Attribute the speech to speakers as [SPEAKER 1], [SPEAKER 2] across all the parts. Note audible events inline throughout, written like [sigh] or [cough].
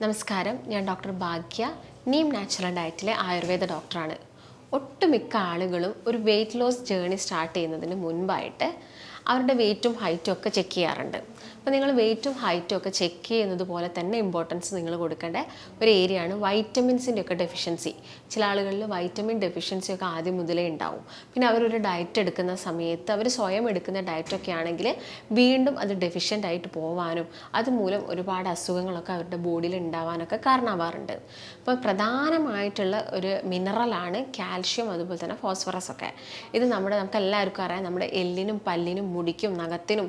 [SPEAKER 1] നമസ്കാരം. ഞാൻ ഡോക്ടർ ഭാഗ്യ. നീം നാച്ചുറൽ ഡയറ്റിലെ ആയുർവേദ ഡോക്ടറാണ്. ഒട്ടുമിക്ക ആളുകളും ഒരു വെയിറ്റ് ലോസ് ജേണി സ്റ്റാർട്ട് ചെയ്യുന്നതിന് മുൻപായിട്ട് അവരുടെ വെയിറ്റും ഹൈറ്റും ഒക്കെ ചെക്ക് ചെയ്യാറുണ്ട്. അപ്പോൾ നിങ്ങൾ വെയിറ്റും ഹൈറ്റും ഒക്കെ ചെക്ക് ചെയ്യുന്നത് പോലെ തന്നെ ഇമ്പോർട്ടൻസ് നിങ്ങൾ കൊടുക്കേണ്ട ഒരു ഏരിയ ആണ് വൈറ്റമിൻസിന്റെ ഒക്കെ ഡെഫിഷ്യൻസി ചില ആളുകളിൽ വൈറ്റമിൻ ഡെഫിഷ്യൻസി ഒക്കെ ആദ്യം മുതലേ ഉണ്ടാവും. പിന്നെ അവരൊരു ഡയറ്റ് എടുക്കുന്ന സമയത്ത് അവർ സ്വയം എടുക്കുന്ന ഡയറ്റൊക്കെ ആണെങ്കിൽ വീണ്ടും അത് ഡെഫിഷ്യന്റ് ആയിട്ട് പോവാനും അതുമൂലം ഒരുപാട് അസുഖങ്ങളൊക്കെ അവരുടെ ബോഡിയിൽ ഉണ്ടാവാനൊക്കെ കാരണമാവാറുണ്ട്. അപ്പോൾ പ്രധാനമായിട്ടുള്ള ഒരു മിനറലാണ് കാൽഷ്യം അതുപോലെ തന്നെ ഫോസ്ഫറസ് ഒക്കെ. ഇത് നമ്മുടെ നമുക്ക് എല്ലാവർക്കും അറിയാം. നമ്മുടെ എല്ലിനും പല്ലിനും മുടിക്കും നഖത്തിനും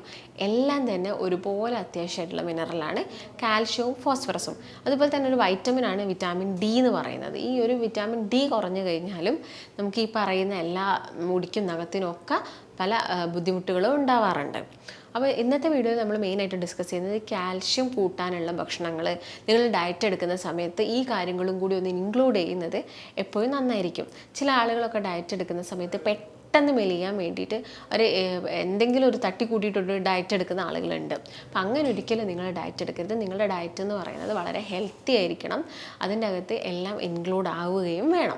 [SPEAKER 1] എല്ലാം തന്നെ ഒരുപോലെ അത്യാവശ്യമായിട്ടുള്ള മിനറലാണ് കാൽഷ്യവും ഫോസ്ഫറസും അതുപോലെ തന്നെ ഒരു വൈറ്റമിനാണ് വിറ്റാമിൻ ഡി എന്ന് പറയുന്നത്. ഈ ഒരു വിറ്റാമിൻ ഡി കുറഞ്ഞു കഴിഞ്ഞാലും നമുക്ക് ഈ പറയുന്ന എല്ലാ മുടിക്കും നഖത്തിനും ഒക്കെ പല ബുദ്ധിമുട്ടുകളും ഉണ്ടാവാറുണ്ട്. അപ്പോൾ ഇന്നത്തെ വീഡിയോയിൽ നമ്മൾ മെയിനായിട്ട് ഡിസ്കസ് ചെയ്യുന്നത് കാൽഷ്യം കൂട്ടാനുള്ള ഭക്ഷണങ്ങൾ നിങ്ങൾ ഡയറ്റ് എടുക്കുന്ന സമയത്ത് ഈ കാര്യങ്ങളും കൂടി ഒന്ന് ഇൻക്ലൂഡ് ചെയ്യുന്നത് എപ്പോഴും നന്നായിരിക്കും. ചില ആളുകളൊക്കെ ഡയറ്റ് എടുക്കുന്ന സമയത്ത് പെട്ടെന്ന് മെലിയാൻ വേണ്ടിയിട്ട് ഒരു എന്തെങ്കിലും ഒരു തട്ടി കൂട്ടിയിട്ടൊരു ഡയറ്റ് എടുക്കുന്ന ആളുകളുണ്ട്. അപ്പം അങ്ങനെ ഒരിക്കലും നിങ്ങൾ ഡയറ്റ് എടുക്കരുത്. നിങ്ങളുടെ ഡയറ്റ് എന്ന് പറയുന്നത് വളരെ ഹെൽത്തി ആയിരിക്കണം. അതിന്റെ അകത്ത് എല്ലാം ഇൻക്ലൂഡ് ആവുകയും വേണം.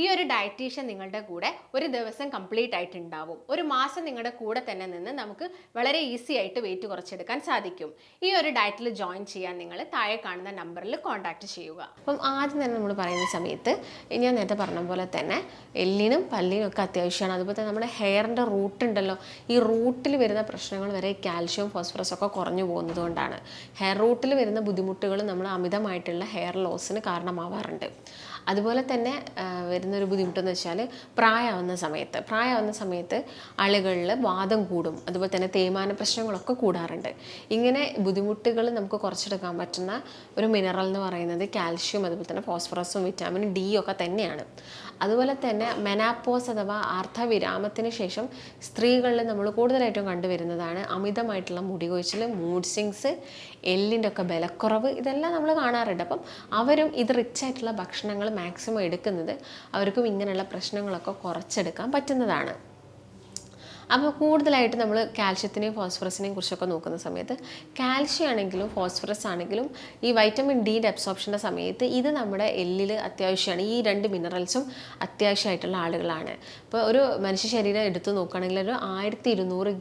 [SPEAKER 1] ഈ ഒരു ഡയറ്റീഷ്യൻ നിങ്ങളുടെ കൂടെ ഒരു ദിവസം കംപ്ലീറ്റ് ആയിട്ട് ഉണ്ടാവും ഒരു മാസം നിങ്ങളുടെ കൂടെ തന്നെ നിന്ന് നമുക്ക് വളരെ ഈസി ആയിട്ട് വെയിറ്റ് കുറച്ചെടുക്കാൻ സാധിക്കും. ഈ ഒരു ഡയറ്റിൽ ജോയിൻ ചെയ്യാൻ നിങ്ങൾ താഴെ കാണുന്ന നമ്പറിൽ കോൺടാക്ട് ചെയ്യുക. അപ്പം ആദ്യം തന്നെ നമ്മൾ പറയുന്ന സമയത്ത് ഞാൻ നേരത്തെ പറഞ്ഞ പോലെ തന്നെ എല്ലിനും പല്ലിനും ഒക്കെ അത്യാവശ്യമാണ്. അതുപോലെ തന്നെ നമ്മുടെ ഹെയറിന്റെ റൂട്ട് ഉണ്ടല്ലോ ഈ റൂട്ടിൽ വരുന്ന പ്രശ്നങ്ങൾ വരെ കാൽഷ്യം ഫോസ്ഫറസ് ഒക്കെ കുറഞ്ഞു പോകുന്നത് കൊണ്ടാണ്. ഹെയർ റൂട്ടിൽ വരുന്ന ബുദ്ധിമുട്ടുകൾ നമ്മൾ അമിതമായിട്ടുള്ള ഹെയർ ലോസിന് കാരണമാവാറുണ്ട്. അതുപോലെ തന്നെ വരുന്നൊരു ബുദ്ധിമുട്ടെന്ന് വെച്ചാൽ പ്രായമാവുന്ന സമയത്ത് പ്രായമാവുന്ന സമയത്ത് ആളുകളിൽ വാദം കൂടും. അതുപോലെ തന്നെ തേയ്മാന പ്രശ്നങ്ങളൊക്കെ കൂടാറുണ്ട്. ഇങ്ങനെ ബുദ്ധിമുട്ടുകൾ നമുക്ക് കുറച്ചെടുക്കാൻ പറ്റുന്ന ഒരു മിനറൽ എന്ന് പറയുന്നത് കാൽഷ്യം അതുപോലെ തന്നെ ഫോസ്ഫറസും വിറ്റാമിൻ ഡി ഒക്കെ തന്നെയാണ്. അതുപോലെ തന്നെ മെനാപ്പോസ് അഥവാ അർദ്ധവിരാമത്തിന് ശേഷം സ്ത്രീകളിൽ നമ്മൾ കൂടുതലായിട്ടും കണ്ടുവരുന്നതാണ് അമിതമായിട്ടുള്ള മുടി കൊഴിച്ചിൽ മൂഡ് സിങ്സ് എല്ലിന്റെ ഒക്കെ ബലക്കുറവ് ഇതെല്ലാം നമ്മൾ കാണാറുണ്ട്. അപ്പം അവരും ഇത് റിച്ച് ആയിട്ടുള്ള ഭക്ഷണങ്ങൾ മാക്സിമം എടുക്കുന്നത് അവർക്കും ഇങ്ങനെയുള്ള പ്രശ്നങ്ങളൊക്കെ കുറച്ചെടുക്കാൻ പറ്റുന്നതാണ്. അപ്പോൾ കൂടുതലായിട്ട് നമ്മൾ കാൽഷ്യത്തിനെയും ഫോസ്ഫറസിനെയും കുറിച്ചൊക്കെ നോക്കുന്ന സമയത്ത് കാൽഷ്യം ആണെങ്കിലും ഫോസ്ഫറസ് ആണെങ്കിലും ഈ വൈറ്റമിൻ ഡിന്റെ അബ്സോർപ്ഷന്റെ സമയത്ത് ഇത് നമ്മുടെ എല്ലിൽ അത്യാവശ്യമാണ്. ഈ രണ്ട് മിനറൽസും അത്യാവശ്യമായിട്ടുള്ള ആളുകളാണ്. ഇപ്പോൾ ഒരു മനുഷ്യ ശരീരം എടുത്തു നോക്കുകയാണെങ്കിൽ ഒരു ആയിരത്തി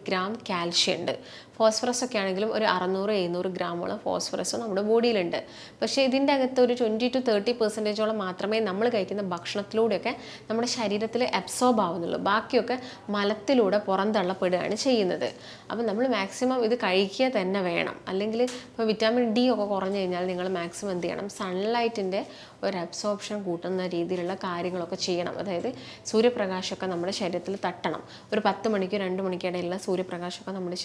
[SPEAKER 1] ഗ്രാം കാൽഷ്യം ഉണ്ട്. ഫോസ്ഫറസ് ഒക്കെ ആണെങ്കിലും ഒരു അറുന്നൂറ് എഴുന്നൂറ് ഗ്രാമോളം ഫോസ്ഫറസ് നമ്മുടെ ബോഡിയിലുണ്ട്. പക്ഷേ ഇതിന്റെ അകത്ത് ഒരു ട്വന്റി ടു തേർട്ടി പെർസെന്റേജോളം മാത്രമേ നമ്മൾ കഴിക്കുന്ന ഭക്ഷണത്തിലൂടെയൊക്കെ നമ്മുടെ ശരീരത്തിൽ അബ്സോർബ് ആവുന്നുള്ളൂ. ബാക്കിയൊക്കെ മലത്തിലൂടെ പുറന്തള്ളപ്പെടുകയാണ് ചെയ്യുന്നത്. അപ്പം നമ്മൾ മാക്സിമം ഇത് കഴിക്കുക തന്നെ വേണം. അല്ലെങ്കിൽ ഇപ്പോൾ വിറ്റാമിൻ ഡി ഒക്കെ കുറഞ്ഞു കഴിഞ്ഞാൽ നിങ്ങൾ മാക്സിമം എന്ത് ചെയ്യണം? സൺലൈറ്റിന്റെ ഒരു അബ്സോർപ്ഷൻ കൂട്ടുന്ന രീതിയിലുള്ള കാര്യങ്ങളൊക്കെ ചെയ്യണം. അതായത് സൂര്യപ്രകാശമൊക്കെ നമ്മുടെ ശരീരത്തിൽ തട്ടണം. ഒരു പത്ത് മണിക്കോ രണ്ട് മണിക്കോ ഇടയിലുള്ള സൂര്യപ്രകാശമൊക്കെ നമ്മുടെ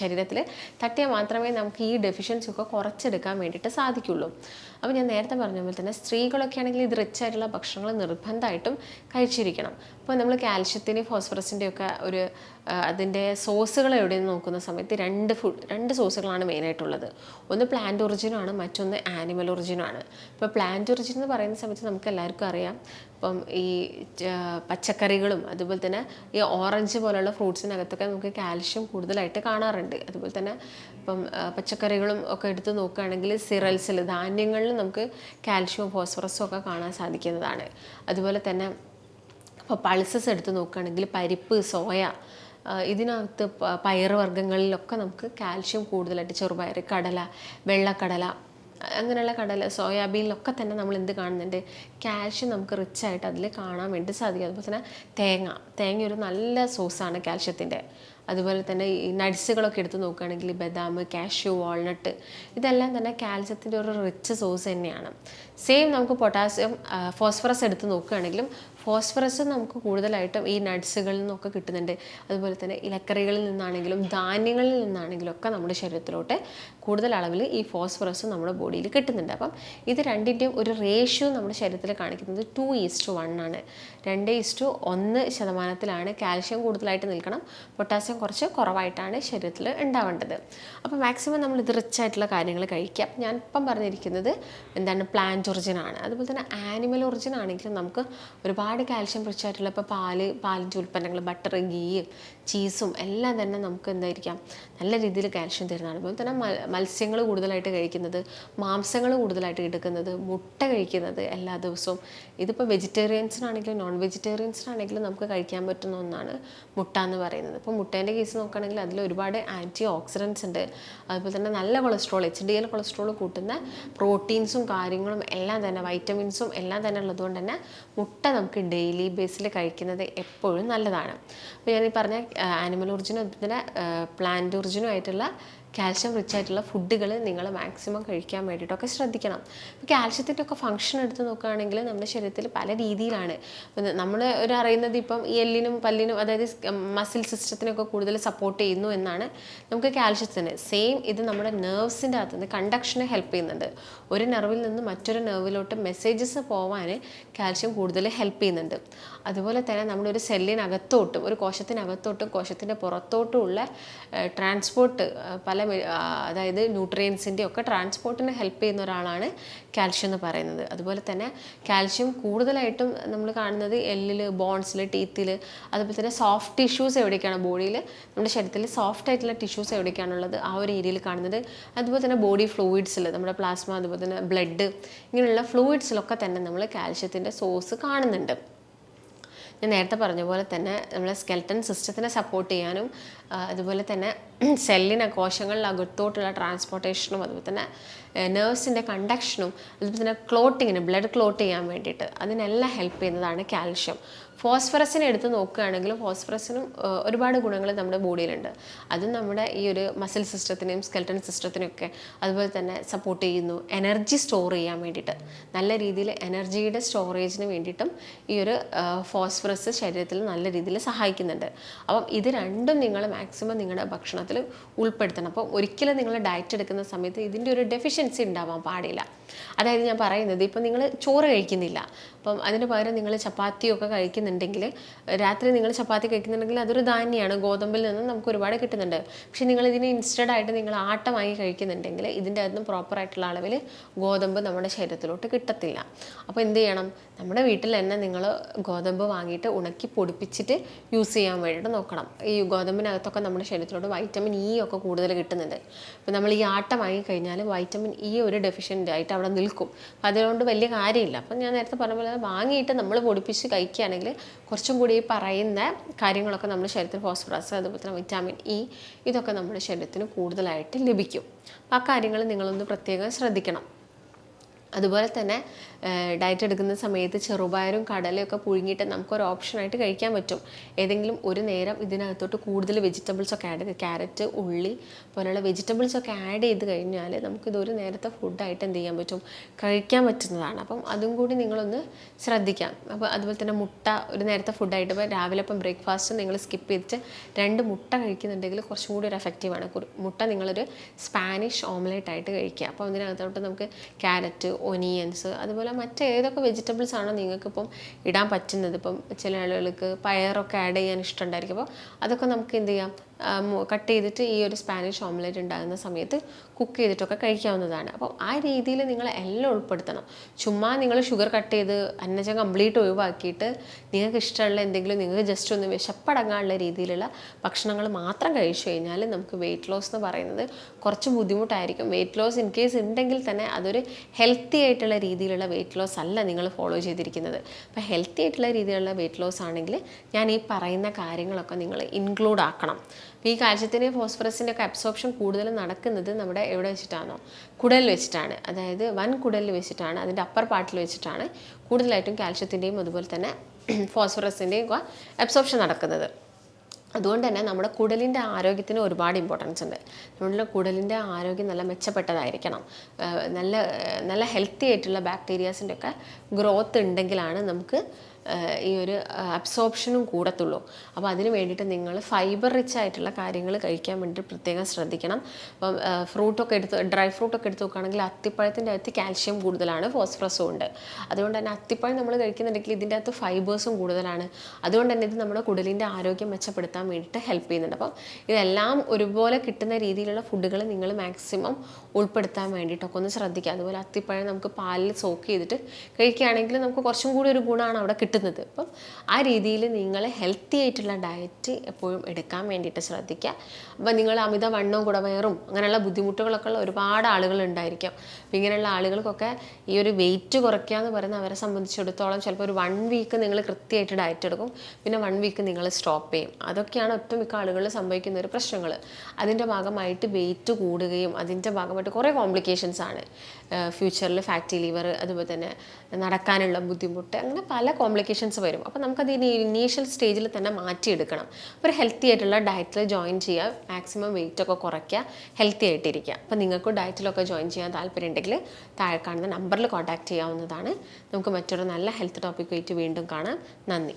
[SPEAKER 1] ശരീരത്തിൽ തട്ടിയാൽ മാത്രമേ നമുക്ക് ഈ ഡെഫിഷ്യൻസി ഒക്കെ കുറച്ചെടുക്കാൻ വേണ്ടിയിട്ട് സാധിക്കുള്ളൂ. അപ്പോൾ ഞാൻ നേരത്തെ പറഞ്ഞ പോലെ തന്നെ സ്ത്രീകളൊക്കെ ആണെങ്കിൽ ഇത് റിച്ച് ആയിട്ടുള്ള ഭക്ഷണങ്ങൾ നിർബന്ധമായിട്ടും കഴിച്ചിരിക്കണം. അപ്പോൾ നമ്മൾ കാൽഷ്യത്തിന്റെയും ഫോസ്ഫറസിന്റെയും ഒക്കെ ഒരു അതിന്റെ സോസുകൾ എവിടെയെന്ന് നോക്കുന്ന സമയത്ത് രണ്ട് ഫുഡ് രണ്ട് സോസുകളാണ് മെയിനായിട്ടുള്ളത് ഒന്ന് പ്ലാന്റ് ഒറിജിനാണ് മറ്റൊന്ന് ആനിമൽ ഒറിജിനാണ് ഇപ്പോൾ പ്ലാന്റ് ഒറിജിൻ എന്ന് പറയുന്ന സമയത്ത് നമുക്ക് എല്ലാവർക്കും അറിയാം. ഇപ്പം ഈ പച്ചക്കറികളും അതുപോലെ തന്നെ ഈ ഓറഞ്ച് പോലുള്ള ഫ്രൂട്ട്സിനകത്തൊക്കെ നമുക്ക് കാൽഷ്യം കൂടുതലായിട്ട് കാണാറുണ്ട്. അതുപോലെ തന്നെ ഇപ്പം പച്ചക്കറികളും ഒക്കെ എടുത്ത് നോക്കുകയാണെങ്കിൽ സിറൽസിൽ ധാന്യങ്ങളിൽ നമുക്ക് കാൽഷ്യവും ഫോസ്ഫറസും ഒക്കെ കാണാൻ സാധിക്കുന്നതാണ്. അതുപോലെ തന്നെ ഇപ്പോൾ പൾസസ് എടുത്ത് നോക്കുകയാണെങ്കിൽ പരിപ്പ് സോയ ഇതിനകത്ത് പയറുവർഗങ്ങളിലൊക്കെ നമുക്ക് കാൽഷ്യം കൂടുതലായിട്ട് ചെറുപയർ കടല വെള്ളക്കടല അങ്ങനെയുള്ള കടല സോയാബീനിലൊക്കെ തന്നെ നമ്മൾ എന്ത് കാണുന്നുണ്ട്? കാൽഷ്യം നമുക്ക് റിച്ച് ആയിട്ട് അതിൽ കാണാൻ വേണ്ടി സാധിക്കും. അതുപോലെ തന്നെ തേങ്ങ. തേങ്ങ ഒരു നല്ല സോഴ്സാണ് കാൽഷ്യത്തിന്റെ അതുപോലെ തന്നെ ഈ നട്സുകളൊക്കെ എടുത്ത് നോക്കുകയാണെങ്കിൽ ബദാം കാഷ്യൂ വാൾനട്ട് ഇതെല്ലാം തന്നെ കാൽസ്യത്തിന്റെ ഒരു റിച്ച് സോഴ്സ് തന്നെയാണ്. സെയിം നമുക്ക് പൊട്ടാസ്യം ഫോസ്ഫറസ് എടുത്ത് നോക്കുകയാണെങ്കിലും ഫോസ്ഫറസ് നമുക്ക് കൂടുതലായിട്ടും ഈ നട്ട്സുകളിൽ നിന്നൊക്കെ കിട്ടുന്നുണ്ട്. അതുപോലെ തന്നെ ഇലക്കറികളിൽ നിന്നാണെങ്കിലും ധാന്യങ്ങളിൽ നിന്നാണെങ്കിലും ഒക്കെ നമ്മുടെ ശരീരത്തിലോട്ട് കൂടുതൽ അളവിൽ ഈ ഫോസ്ഫറസ് നമ്മുടെ ബോഡിയിൽ കിട്ടുന്നുണ്ട്. അപ്പം ഇത് രണ്ടിന്റെയും ഒരു റേഷ്യോ നമ്മുടെ ശരീരത്തിൽ കാണിക്കുന്നത് ടു ഈസ്റ്റു വൺ ആണ്. രണ്ട് ഈസ്റ്റു ഒന്ന് ശതമാനത്തിലാണ് കാൽഷ്യം കൂടുതലായിട്ട് നിൽക്കണം. പൊട്ടാസ്യം കുറച്ച് കുറവായിട്ടാണ് ശരീരത്തിൽ ഉണ്ടാവേണ്ടത്. അപ്പോൾ മാക്സിമം നമ്മൾ ഇത് റിച്ച് ആയിട്ടുള്ള കാര്യങ്ങൾ കഴിക്കുക ഞാൻ ഇപ്പം പറഞ്ഞിരിക്കുന്നത് എന്താണ് പ്ലാന്റ് ഒറിജിൻ ആണ്. അതുപോലെ തന്നെ ആനിമൽ ഒറിജിൻ ആണെങ്കിലും നമുക്ക് ഒരുപാട് കാൽഷ്യം റിച്ച് ആയിട്ടുള്ള ഇപ്പോൾ പാൽ പാലിന്റെ ഉൽപ്പന്നങ്ങൾ ബട്ടർ ഗീ ചീസും എല്ലാം തന്നെ നമുക്ക് എന്തായിരിക്കാം? നല്ല രീതിയിൽ കാൽഷ്യം തരുന്നതാണ്. അതുപോലെ തന്നെ മത്സ്യങ്ങൾ കൂടുതലായിട്ട് കഴിക്കുന്നത് മാംസങ്ങൾ കൂടുതലായിട്ട് എടുക്കുന്നത് മുട്ട കഴിക്കുന്നത് എല്ലാ ദിവസവും. ഇതിപ്പോൾ വെജിറ്റേറിയൻസിനാണെങ്കിലും നോൺ വെജിറ്റേറിയൻസിനാണെങ്കിലും നമുക്ക് കഴിക്കാൻ പറ്റുന്ന ഒന്നാണ് മുട്ട എന്ന് പറയുന്നത്. ഇപ്പോൾ മുട്ടേന്റെ കേസ് നോക്കുകയാണെങ്കിൽ അതിൽ ഒരുപാട് ആന്റി ഓക്സിഡൻസ് ഉണ്ട്. അതുപോലെ തന്നെ നല്ല cholesterol H D L cholesterol കൂട്ടുന്ന പ്രോട്ടീൻസും കാര്യങ്ങളും എല്ലാം തന്നെ വൈറ്റമിൻസും എല്ലാം തന്നെ ഉള്ളതുകൊണ്ട് തന്നെ മുട്ട നമുക്ക് ഡെയിലി ബേസിൽ കഴിക്കുന്നത് എപ്പോഴും നല്ലതാണ്. അപ്പോൾ ഞാൻ ഈ പറഞ്ഞ ആനിമൽ ഒറിജിനും അതുപോലെ പ്ലാന്റ് ഒറിജിനും ആയിട്ടുള്ള കാൽഷ്യം റിച്ച് ആയിട്ടുള്ള ഫുഡുകൾ നിങ്ങൾ മാക്സിമം കഴിക്കാൻ വേണ്ടിയിട്ടൊക്കെ ശ്രദ്ധിക്കണം. ഇപ്പോൾ കാൽഷ്യത്തിന്റെ ഒക്കെ ഫംഗ്ഷൻ എടുത്ത് നോക്കുകയാണെങ്കിൽ നമ്മുടെ ശരീരത്തിൽ പല രീതിയിലാണ്. നമ്മൾ ഒരു അറിയുന്നത് ഇപ്പം ഈ എല്ലിനും പല്ലിനും അതായത് മസിൽ സിസ്റ്റത്തിനൊക്കെ കൂടുതൽ സപ്പോർട്ട് ചെയ്യുന്നു എന്നാണ് നമുക്ക് കാൽഷ്യത്തിന്. സെയിം ഇത് നമ്മുടെ നെർവ്സിന്റെ അകത്ത് നിന്ന് കണ്ടക്ഷനെ ഹെൽപ്പ് ചെയ്യുന്നുണ്ട്. ഒരു നെർവിൽ നിന്ന് മറ്റൊരു നെർവിലോട്ട് മെസ്സേജസ് പോവാൻ കാൽഷ്യം കൂടുതൽ ഹെൽപ്പ് ചെയ്യുന്നുണ്ട്. അതുപോലെ തന്നെ നമ്മളൊരു സെല്ലിനകത്തോട്ടും ഒരു കോശത്തിനകത്തോട്ടും കോശത്തിന്റെ പുറത്തോട്ടും ഉള്ള ട്രാൻസ്പോർട്ട് പല അതായത് ന്യൂട്രിയൻസിന്റെ ഒക്കെ ട്രാൻസ്പോർട്ടിന് ഹെൽപ്പ് ചെയ്യുന്ന ഒരാളാണ് കാൽഷ്യം എന്ന് പറയുന്നത്. അതുപോലെ തന്നെ കാൽഷ്യം കൂടുതലായിട്ടും നമ്മൾ കാണുന്നത് എല്ലിൽ ബോൺസിൽ ടീത്തിൽ അതുപോലെ തന്നെ സോഫ്റ്റ് ടിഷ്യൂസ് എവിടേക്കാണ് ബോഡിയിൽ നമ്മുടെ ശരീരത്തിൽ സോഫ്റ്റ് ആയിട്ടുള്ള ടിഷ്യൂസ് എവിടേക്കാണുള്ളത് ആ ഒരു ഏരിയയിൽ കാണുന്നത്. അതുപോലെ തന്നെ ബോഡി ഫ്ലൂയിഡ്സിൽ നമ്മുടെ പ്ലാസ്മ അതുപോലെ തന്നെ ബ്ലഡ് ഇങ്ങനെയുള്ള ഫ്ലൂയിഡ്സിലൊക്കെ തന്നെ നമ്മൾ കാൽഷ്യത്തിന്റെ സോഴ്സ് കാണുന്നുണ്ട്. ഞാൻ നേരത്തെ പറഞ്ഞ പോലെ തന്നെ നമ്മളെ സ്കെൽട്ടൺ സിസ്റ്റത്തിനെ സപ്പോർട്ട് ചെയ്യാനും അതുപോലെ തന്നെ സെല്ലിനെ കോശങ്ങളിൽ അകത്തോട്ടുള്ള ട്രാൻസ്പോർട്ടേഷനും അതുപോലെ തന്നെ നേഴ്സിന്റെ കണ്ടക്ഷനും അതുപോലെ തന്നെ ക്ലോട്ടിങ്ങിന് ബ്ലഡ് ക്ലോട്ട് ചെയ്യാൻ വേണ്ടിയിട്ട് അതിനെല്ലാം ഹെൽപ്പ് ചെയ്യുന്നതാണ് കാൽഷ്യം ഫോസ്ഫറസിനെ എടുത്ത് നോക്കുകയാണെങ്കിൽ ഫോസ്ഫറസിനും ഒരുപാട് ഗുണങ്ങൾ നമ്മുടെ ബോഡിയിലുണ്ട് അതും നമ്മുടെ ഈ ഒരു മസിൽ സിസ്റ്റത്തിനെയും സ്കെൽട്ടൺ സിസ്റ്റത്തിനൊക്കെ അതുപോലെ തന്നെ സപ്പോർട്ട് ചെയ്യുന്നു. എനർജി സ്റ്റോർ ചെയ്യാൻ വേണ്ടിയിട്ട്. നല്ല രീതിയിൽ എനർജിയുടെ സ്റ്റോറേജിന് വേണ്ടിയിട്ടും ഈ ഒരു ഫോസ്ഫറസ് ശരീരത്തിൽ നല്ല രീതിയിൽ സഹായിക്കുന്നുണ്ട്. അപ്പം ഇത് രണ്ടും നിങ്ങൾ മാക്സിമം നിങ്ങളുടെ ഭക്ഷണത്തിൽ ഉൾപ്പെടുത്തണം. അപ്പോൾ ഒരിക്കലും നിങ്ങൾ ഡയറ്റ് എടുക്കുന്ന സമയത്ത് ഇതിന്റെ ഒരു ഡെഫിഷ്യൻസി ഉണ്ടാവാൻ പാടില്ല. അതായത് ഞാൻ പറയുന്നത് ഇപ്പം നിങ്ങൾ ചോറ് കഴിക്കുന്നില്ല. അപ്പം അതിന് പകരം നിങ്ങൾ ചപ്പാത്തിയൊക്കെ കഴിക്കുന്നുണ്ടെങ്കിൽ രാത്രി നിങ്ങൾ ചപ്പാത്തി കഴിക്കുന്നുണ്ടെങ്കിൽ അതൊരു ധാന്യമാണ്. ഗോതമ്പിൽ നിന്ന് നമുക്ക് ഒരുപാട് കിട്ടുന്നുണ്ട്. പക്ഷേ നിങ്ങൾ ഇതിന് ഇൻസ്റ്റഡ് ആയിട്ട് നിങ്ങൾ ആട്ടമായി കഴിക്കുന്നുണ്ടെങ്കിൽ ഇതിന്റെ അകത്തും പ്രോപ്പർ ആയിട്ടുള്ള അളവിൽ ഗോതമ്പ് നമ്മുടെ ശരീരത്തിലോട്ട് കിട്ടത്തില്ല. അപ്പോൾ എന്ത് ചെയ്യണം? നമ്മുടെ വീട്ടിൽ തന്നെ നിങ്ങൾ ഗോതമ്പ് വാങ്ങിയിട്ട് ഉണക്കി പൊടിപ്പിച്ചിട്ട് യൂസ് ചെയ്യാൻ വേണ്ടിയിട്ട് നോക്കണം. ഈ ഗോതമ്പിനകത്തൊക്കെ നമ്മുടെ ശരീരത്തിലോട്ട് വൈറ്റമിൻ ഇ ഒക്കെ കൂടുതൽ കിട്ടുന്നുണ്ട്. ഇപ്പം നമ്മൾ ഈ ആട്ടം വാങ്ങിക്കഴിഞ്ഞാൽ വൈറ്റമിൻ ഇ ഒരു ഡെഫിഷ്യന്റ് ആയിട്ട് അവിടെ നിൽക്കും. അപ്പോൾ അതുകൊണ്ട് വലിയ കാര്യമില്ല. അപ്പം ഞാൻ നേരത്തെ പറഞ്ഞ പോലെ വാങ്ങിയിട്ട് നമ്മൾ പൊടിപ്പിച്ച് കഴിക്കുകയാണെങ്കിൽ കുറച്ചും കൂടി ഈ പറയുന്ന കാര്യങ്ങളൊക്കെ നമ്മുടെ ശരീരത്തിൽ ഫോസ്ഫറസ് അതുപോലെ തന്നെ വിറ്റാമിൻ ഇ ഇതൊക്കെ നമ്മുടെ ശരീരത്തിന് കൂടുതലായിട്ട് ലഭിക്കും. അപ്പോൾ ആ കാര്യങ്ങൾ നിങ്ങളൊന്ന് പ്രത്യേകം ശ്രദ്ധിക്കണം. അതുപോലെ തന്നെ ഡയറ്റ് എടുക്കുന്ന സമയത്ത് ചെറുപയറും കടലയൊക്കെ പുഴുങ്ങിയിട്ട് നമുക്കൊരു ഓപ്ഷനായിട്ട് കഴിക്കാൻ പറ്റും. ഏതെങ്കിലും ഒരു നേരം ഇതിനകത്തോട്ട് കൂടുതൽ വെജിറ്റബിൾസ് ഒക്കെ ആഡ് ചെയ്ത് ക്യാരറ്റ് ഉള്ളി പോലെയുള്ള വെജിറ്റബിൾസ് ഒക്കെ ആഡ് ചെയ്ത് കഴിഞ്ഞാൽ നമുക്കിത് ഒരു നേരത്തെ ഫുഡായിട്ട് എന്ത് ചെയ്യാൻ പറ്റും? കഴിക്കാൻ പറ്റുന്നതാണ്. അപ്പം അതും കൂടി നിങ്ങളൊന്ന് ശ്രദ്ധിക്കാം. അപ്പോൾ അതുപോലെ തന്നെ മുട്ട ഒരു നേരത്തെ ഫുഡായിട്ട് ഇപ്പോൾ രാവിലെ ഇപ്പം ബ്രേക്ക്ഫാസ്റ്റ് നിങ്ങൾ സ്കിപ്പ് ചെയ്തിട്ട് രണ്ട് മുട്ട കഴിക്കുന്നുണ്ടെങ്കിൽ കുറച്ചും കൂടി ഒരു എഫക്റ്റീവാണ് മുട്ട നിങ്ങളൊരു സ്പാനിഷ് ഓംലെറ്റ് ആയിട്ട് കഴിക്കുക. അപ്പോൾ അതിനകത്തോട്ട് നമുക്ക് ക്യാരറ്റ് ഒനിയൻസ് അതുപോലെ മറ്റേതൊക്കെ വെജിറ്റബിൾസ് ആണോ നിങ്ങൾക്കിപ്പം ഇടാൻ പറ്റുന്നത്? ഇപ്പം ചില ആളുകൾക്ക് പയറൊക്കെ ആഡ് ചെയ്യാൻ ഇഷ്ടമുണ്ടായിരിക്കും അപ്പോൾ അതൊക്കെ നമുക്ക് എന്ത് ചെയ്യാം? കട്ട് ചെയ്തിട്ട് ഈ ഒരു സ്പാനിഷ് ഓംലെറ്റ് ഉണ്ടാകുന്ന സമയത്ത് കുക്ക് ചെയ്തിട്ടൊക്കെ കഴിക്കാവുന്നതാണ്. അപ്പോൾ ആ രീതിയിൽ നിങ്ങൾ എല്ലാം ഉൾപ്പെടുത്തണം. ചുമ്മാ നിങ്ങൾ ഷുഗർ കട്ട് ചെയ്ത് അന്നജം കംപ്ലീറ്റ് ഒഴിവാക്കിയിട്ട് നിങ്ങൾക്ക് ഇഷ്ടമുള്ള എന്തെങ്കിലും നിങ്ങൾക്ക് ജസ്റ്റ് ഒന്ന് വിശപ്പടങ്ങാനുള്ള രീതിയിലുള്ള ഭക്ഷണങ്ങൾ മാത്രം കഴിച്ചു കഴിഞ്ഞാൽ നമുക്ക് വെയിറ്റ് ലോസ് എന്ന് പറയുന്നത് കുറച്ച് ബുദ്ധിമുട്ടായിരിക്കും. വെയിറ്റ് ലോസ് ഇൻ കേസ് ഉണ്ടെങ്കിൽ തന്നെ അതൊരു ഹെൽത്തി ആയിട്ടുള്ള രീതിയിലുള്ള വെയിറ്റ് ലോസ് അല്ല നിങ്ങൾ ഫോളോ ചെയ്തിരിക്കുന്നത്. അപ്പോൾ ഹെൽത്തി ആയിട്ടുള്ള രീതിയിലുള്ള വെയിറ്റ് ലോസ് ആണെങ്കിൽ ഞാൻ ഈ പറയുന്ന കാര്യങ്ങളൊക്കെ നിങ്ങൾ ഇൻക്ലൂഡ് ആക്കണം. അപ്പോൾ ഈ കാൽഷ്യത്തിന്റെ ഫോസ്ഫറസിന്റെ ഒക്കെ അബ്സോർപ്ഷൻ കൂടുതൽ നടക്കുന്നത് നമ്മുടെ എവിടെ വെച്ചിട്ടാണോ? കുടലിൽ വെച്ചിട്ടാണ്. അതായത് വൻ കുടലിൽ വെച്ചിട്ടാണ്. അതിന്റെ അപ്പർ പാർട്ടിൽ വെച്ചിട്ടാണ് കൂടുതലായിട്ടും കാൽഷ്യത്തിന്റെയും അതുപോലെ തന്നെ [clears throat] ഫോസ്ഫറസിന്റെയും ഒക്കെ അബ്സോർപ്ഷൻ നടക്കുന്നത്. അതുകൊണ്ട് തന്നെ നമ്മുടെ കുടലിന്റെ ആരോഗ്യത്തിന് ഒരുപാട് ഇമ്പോർട്ടൻസ് ഉണ്ട്. നമ്മുടെ കുടലിന്റെ ആരോഗ്യം നല്ല മെച്ചപ്പെട്ടതായിരിക്കണം. നല്ല നല്ല ഹെൽത്തി ആയിട്ടുള്ള ബാക്ടീരിയാസിന്റെ ഒക്കെ ഗ്രോത്ത് ഉണ്ടെങ്കിലാണ് നമുക്ക് ഈ ഒരു അബ്സോർപ്ഷനും കൂടത്തുള്ളൂ. അപ്പോൾ അതിന് വേണ്ടിയിട്ട് നിങ്ങൾ ഫൈബർ റിച്ച് ആയിട്ടുള്ള കാര്യങ്ങൾ കഴിക്കാൻ വേണ്ടി പ്രത്യേകം ശ്രദ്ധിക്കണം. അപ്പം ഫ്രൂട്ടൊക്കെ എടുത്ത് ഡ്രൈ ഫ്രൂട്ടൊക്കെ എടുത്ത് നോക്കുകയാണെങ്കിൽ അത്തിപ്പഴത്തിന്റെ അകത്ത് കാൽഷ്യം കൂടുതലാണ് ഫോസ്ഫറസും ഉണ്ട്. അതുകൊണ്ട് തന്നെ അത്തിപ്പഴം നമ്മൾ കഴിക്കുന്നുണ്ടെങ്കിൽ ഇതിന്റെ അകത്ത് ഫൈബേഴ്സും കൂടുതലാണ്. അതുകൊണ്ട് തന്നെ ഇത് നമ്മുടെ കുടലിന്റെ ആരോഗ്യം മെച്ചപ്പെടുത്താൻ വേണ്ടിയിട്ട് ഹെൽപ്പ് ചെയ്യുന്നുണ്ട്. അപ്പം ഇതെല്ലാം ഒരുപോലെ കിട്ടുന്ന രീതിയിലുള്ള ഫുഡുകൾ നിങ്ങൾ മാക്സിമം ഉൾപ്പെടുത്താൻ വേണ്ടിയിട്ടൊക്കെ ഒന്ന് ശ്രദ്ധിക്കുക. അതുപോലെ അത്തിപ്പഴം നമുക്ക് പാലിൽ സോക്ക് ചെയ്തിട്ട് കഴിക്കുകയാണെങ്കിൽ നമുക്ക് കുറച്ചും കൂടി ഒരു ഗുണമാണ് അവിടെ കിട്ടുന്നത്. അപ്പം ആ രീതിയിൽ നിങ്ങൾ ഹെൽത്തി ആയിട്ടുള്ള ഡയറ്റ് എപ്പോഴും എടുക്കാൻ വേണ്ടിയിട്ട് ശ്രദ്ധിക്കുക. അപ്പം നിങ്ങൾ അമിത വണ്ണവും കുടവയറും അങ്ങനെയുള്ള ബുദ്ധിമുട്ടുകളൊക്കെ ഉള്ള ഒരുപാട് ആളുകൾ ഉണ്ടായിരിക്കും. അപ്പം ഇങ്ങനെയുള്ള ആളുകൾക്കൊക്കെ ഈ ഒരു വെയിറ്റ് കുറയ്ക്കുക എന്ന് പറയുന്നത് അവരെ സംബന്ധിച്ചിടത്തോളം ചിലപ്പോൾ ഒരു വൺ വീക്ക് നിങ്ങൾ കൃത്യമായിട്ട് ഡയറ്റ് എടുക്കും. പിന്നെ വൺ വീക്ക് നിങ്ങൾ സ്റ്റോപ്പ് ചെയ്യും. അതൊക്കെയാണ് ഒട്ടുമിക്ക ആളുകളിൽ സംഭവിക്കുന്ന ഒരു പ്രശ്നങ്ങൾ. അതിന്റെ ഭാഗമായിട്ട് വെയിറ്റ് കൂടുകയും അതിന്റെ ഭാഗമായിട്ട് കുറേ കോംപ്ലിക്കേഷൻസ് ആണ്. ഫ്യൂച്ചറിൽ ഫാറ്റി ലിവർ അതുപോലെ തന്നെ നടക്കാനുള്ള ബുദ്ധിമുട്ട് അങ്ങനെ പല കോംപ്ലിക്കേഷൻസ് വരും. അപ്പോൾ നമുക്കത് ഇനി ഇനീഷ്യൽ സ്റ്റേജിൽ തന്നെ മാറ്റിയെടുക്കണം. ഒരു ഹെൽത്തി ആയിട്ടുള്ള ഡയറ്റിൽ ജോയിൻ ചെയ്യുക മാക്സിമം വെയിറ്റ് ഒക്കെ കുറയ്ക്കുക. ഹെൽത്തി ആയിട്ടിരിക്കുക. അപ്പോൾ നിങ്ങൾക്ക് ഡയറ്റിലൊക്കെ ജോയിൻ ചെയ്യാൻ താല്പര്യം ഉണ്ടെങ്കിൽ താഴെ കാണുന്ന നമ്പറിൽ കോൺടാക്ട് ചെയ്യാവുന്നതാണ്. നമുക്ക് മറ്റൊരു നല്ല ഹെൽത്ത് ടോപ്പിക്കുമായിട്ട് വീണ്ടും കാണാം. നന്ദി.